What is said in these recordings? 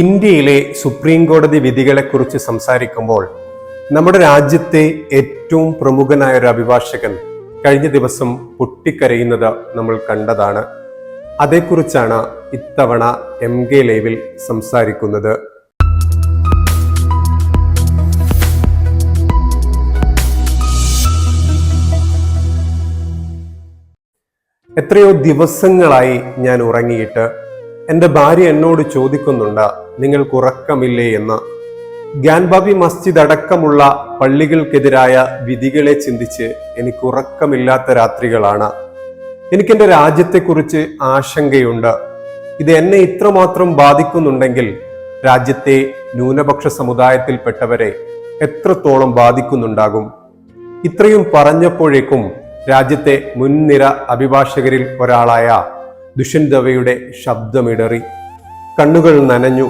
ഇന്ത്യയിലെ സുപ്രീം കോടതി വിധികളെക്കുറിച്ച് സംസാരിക്കുമ്പോൾ നമ്മുടെ രാജ്യത്തെ ഏറ്റവും പ്രമുഖനായ ഒരു അഭിഭാഷകൻ കഴിഞ്ഞ ദിവസം പൊട്ടിക്കരയുന്നത് നമ്മൾ കണ്ടതാണ്. അതേക്കുറിച്ചാണ് ഇത്തവണ എം കെ ലൈവിൽ സംസാരിക്കുന്നത്. എത്രയോ ദിവസങ്ങളായി ഞാൻ ഉറങ്ങിയിട്ട് എന്റെ ഭാര്യ എന്നോട് ചോദിക്കുന്നുണ്ട് നിങ്ങൾക്ക് ഉറക്കമില്ലേ എന്ന്. ഗ്യാൻബാബി മസ്ജിദ് അടക്കമുള്ള പള്ളികൾക്കെതിരായ വിധികളെ ചിന്തിച്ച് എനിക്ക് ഉറക്കമില്ലാത്ത രാത്രികളാണ്. എനിക്കെന്റെ രാജ്യത്തെക്കുറിച്ച് ആശങ്കയുണ്ട്. ഇത് എന്നെ ഇത്രമാത്രം ബാധിക്കുന്നുണ്ടെങ്കിൽ രാജ്യത്തെ ന്യൂനപക്ഷ സമുദായത്തിൽപ്പെട്ടവരെ എത്രത്തോളം ബാധിക്കുന്നുണ്ടാകും? ഇത്രയും പറഞ്ഞപ്പോഴേക്കും രാജ്യത്തെ മുൻനിര അഭിഭാഷകരിൽ ഒരാളായ ദുഷ്യന്ത് ദവയുടെ ശബ്ദമിടറി കണ്ണുകൾ നനഞ്ഞു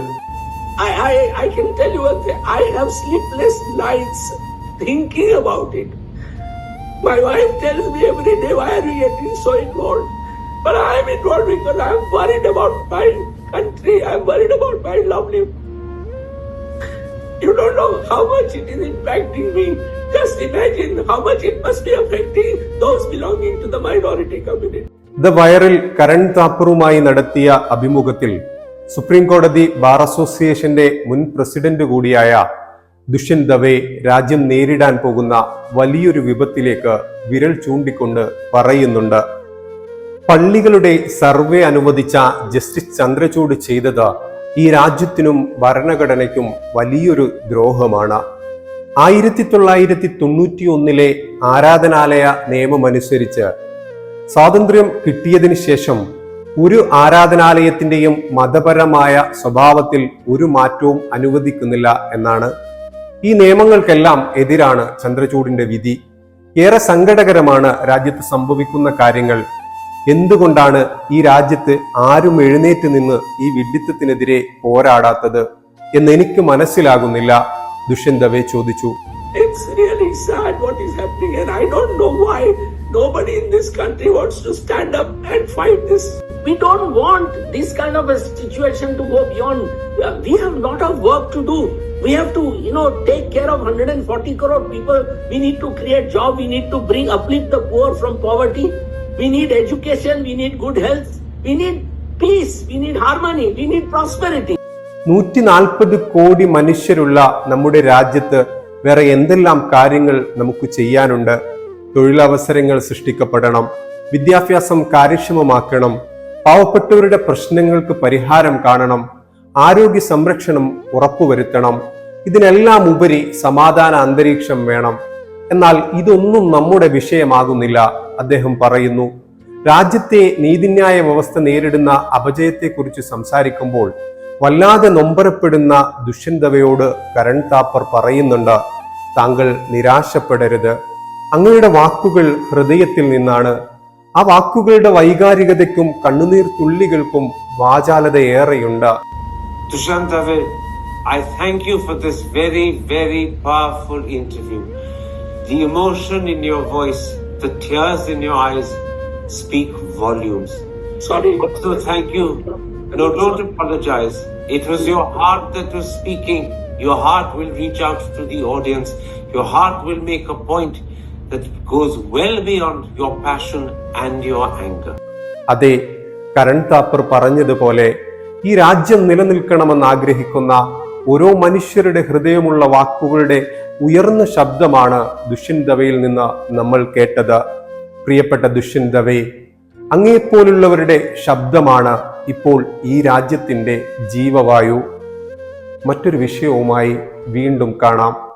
I, I, I can tell you one thing. I have sleepless nights thinking about it. My wife tells me every day, why are you getting so involved? But I am involved because I am worried about my country. I am worried about my lovely. You don't know how much it is impacting me. Just imagine how much it must be affecting those belonging to the minority community. The വയറിൽ കരൺ താപ്പറുമായി നടത്തിയ അഭിമുഖത്തിൽ supreme കോടതി bar അസോസിയേഷന്റെ മുൻ president കൂടിയായ ദുഷ്യന്ത് ദവെ രാജ്യം നേരിടാൻ പോകുന്ന വലിയൊരു വിപത്തിലേക്ക് വിരൽ ചൂണ്ടിക്കൊണ്ട് പറയുന്നുണ്ട്. പള്ളികളുടെ സർവേ അനുവദിച്ച ജസ്റ്റിസ് ചന്ദ്രചൂഡ് ചെയ്തത് ഈ രാജ്യത്തിനും ഭരണഘടനയ്ക്കും വലിയൊരു ദ്രോഹമാണ്. ആയിരത്തി തൊള്ളായിരത്തി തൊണ്ണൂറ്റി ഒന്നിലെ ആരാധനാലയ നിയമമനുസരിച്ച് സ്വാതന്ത്ര്യം കിട്ടിയതിനു ശേഷം ഒരു ആരാധനാലയത്തിന്റെയും മതപരമായ സ്വഭാവത്തിൽ ഒരു മാറ്റവും അനുവദിക്കുന്നില്ല എന്നാണ് ഈ നിയമങ്ങൾക്കെല്ലാം എതിരാണ് ചന്ദ്രചൂഡിന്റെ വിധി. ഏറെ സങ്കടകരമാണ് രാജ്യത്ത് സംഭവിക്കുന്ന കാര്യങ്ങൾ. എന്തുകൊണ്ടാണ് ഈ രാജ്യത്ത് ആരും എഴുന്നേറ്റ് നിന്ന് ഈ വിഡിത്തത്തിനെതിരെ പോരാടാത്തത് എന്ന് എനിക്ക് മനസ്സിലാകുന്നില്ല ദുഷ്യന്തവെ ചോദിച്ചു. It's really sad what is happening, and I don't know why nobody in this country wants to stand up and fight this. We don't want this kind of a situation to go beyond. Uh, We have a lot of work to do. We have to, you know, take care of 140 crore people. We need to create job. We need to bring uplift the poor from poverty. We need education. We need good health. We need peace. We need harmony. We need prosperity. നൂറ്റി നാൽപ്പത് കോടി മനുഷ്യരുള്ള നമ്മുടെ രാജ്യത്ത് വേറെ എന്തെല്ലാം കാര്യങ്ങൾ നമുക്ക് ചെയ്യാനുണ്ട് തൊഴിലവസരങ്ങൾ സൃഷ്ടിക്കപ്പെടണം വിദ്യാഭ്യാസം കാര്യക്ഷമമാക്കണം പാവപ്പെട്ടവരുടെ പ്രശ്നങ്ങൾക്ക് പരിഹാരം കാണണം ആരോഗ്യ സംരക്ഷണം ഉറപ്പുവരുത്തണം ഇതിനെല്ലാം ഉപരി സമാധാന അന്തരീക്ഷം വേണം. എന്നാൽ ഇതൊന്നും നമ്മുടെ വിഷയമാകുന്നില്ല അദ്ദേഹം പറയുന്നു. രാജ്യത്തെ നീതിന്യായ വ്യവസ്ഥ നേരിടുന്ന അപജയത്തെക്കുറിച്ച് സംസാരിക്കുമ്പോൾ വല്ലാതെ നൊമ്പരപ്പെടുന്ന ദുഷ്യന്തവയോട് കരൺ താപ്പർ പറയുന്നുണ്ട് താങ്കൾ നിരാശപ്പെടരുത്. അങ്ങയുടെ വാക്കുകൾ ഹൃദയത്തിൽ നിന്നാണ് ആ വാക്കുകളുടെ വൈകാരികതയ്ക്കും കണ്ണുനീർ തുള്ളികൾക്കും വാചാലതയേറെയുണ്ട് thank you for this very, very powerful interview. The emotion in your voice, the tears in your eyes speak volumes. Sorry. So thank you. No, don't apologize. It was your heart that was speaking. Your heart will reach out to the audience. Your heart will make a point that goes well beyond your passion and your. അതെ കരൺ താപ്പർ പറഞ്ഞതുപോലെ ഈ രാജ്യം നിലനിൽക്കണമെന്ന് ആഗ്രഹിക്കുന്ന ഓരോ മനുഷ്യരുടെ ഹൃദയമുള്ള വാക്കുകളുടെ ഉയർന്ന ശബ്ദമാണ് ദുഷ്യന്തവയിൽ നിന്ന് നമ്മൾ കേട്ടത്. പ്രിയപ്പെട്ട ദുഷ്യന്തവേ അങ്ങേപ്പോലുള്ളവരുടെ ശബ്ദമാണ് ഇപ്പോൾ ഈ രാജ്യത്തിന്റെ ജീവവായു. മറ്റൊരു വിഷയവുമായി വീണ്ടും കാണാം.